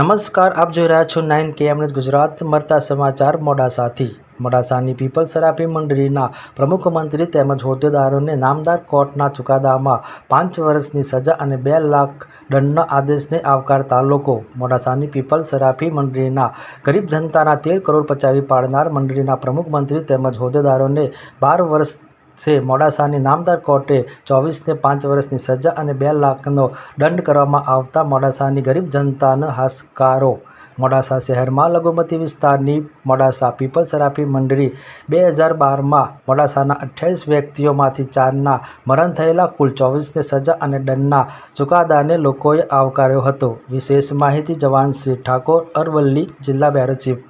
નમસ્કાર, આપ જોઈ રહ્યા છો નાઇન કે એમને ગુજરાત મળતા સમાચાર મોડાસાથી મોડાસાની પીપલ સેરાપી મંડળીના પ્રમુખ મંત્રી તેમજ હોદ્દેદારોને નામદાર કોર્ટના ચુકાદામાં પાંચ વર્ષની સજા અને બે લાખ દંડના આદેશને આવકારતા લોકો. મોડાસાની પીપલ સેરાપી મંડળીના ગરીબ જનતાના તેર કરોડ પચાવી પાડનાર મંડળીના પ્રમુખ મંત્રી તેમજ હોદ્દેદારોને બાર વર્ષ છે. મોડાસાની નામદાર કોર્ટે ચોવીસને પાંચ વર્ષની સજા અને બે લાખનો દંડ કરવામાં આવતા મોડાસાની ગરીબ જનતાનો હાશકારો. મોડાસા શહેરમાં લઘુમતી વિસ્તારની મોડાસા પીપલ સરાફી મંડળી બે હજાર બારમાં મોડાસાના અઠ્યાવીસ વ્યક્તિઓમાંથી ચારના મરણ થયેલા, કુલ ચોવીસને સજા અને દંડના ચુકાદાને લોકોએ આવકાર્યો હતો. વિશેષ માહિતી જવાનસિંહ ઠાકોર અરવલ્લી જિલ્લા બેરો ચીફ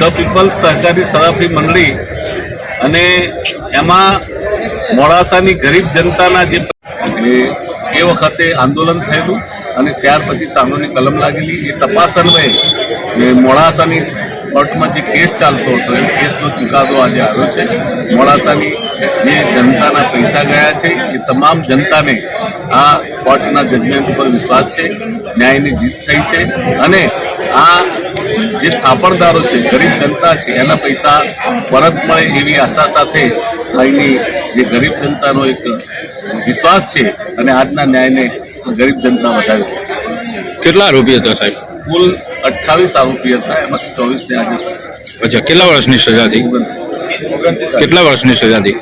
ધ પીપલ્સ સહકારી સરાફી મંડળી અને એમાં મોડાસાની ગરીબ જનતાના જે એ વખતે આંદોલન થયેલું અને ત્યાર પછી તાંડોની કલમ લાગેલી. એ તપાસ અન્વયે મોડાસાની કોર્ટમાં જે કેસ ચાલતો હતો, એ કેસનો ચુકાદો આજે આવ્યો છે. મોડાસાની જે જનતાના પૈસા ગયા છે, એ તમામ જનતાને આ કોર્ટના જજમેન્ટ ઉપર વિશ્વાસ છે, ન્યાયની જીત થઈ છે અને આ જે થાપણદારો છે ગરીબ જનતા છે એના પૈસા પરત મળે એવી આશા સાથે અહીંની જે ગરીબ જનતાનો એક વિશ્વાસ છે અને આજના ન્યાયને ગરીબ જનતા વધાવી કેટલા આરોપી હતા સાહેબ? કુલ અઠ્ઠાવીસ આરોપી હતા એમાંથી ચોવીસ ને આજે અચ્છા કેટલા વર્ષની સજા થઈ કેટલા વર્ષની સજા થઈ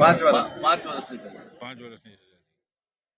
પાંચ વર્ષ પાંચ વર્ષની સજા. પાંચ વર્ષની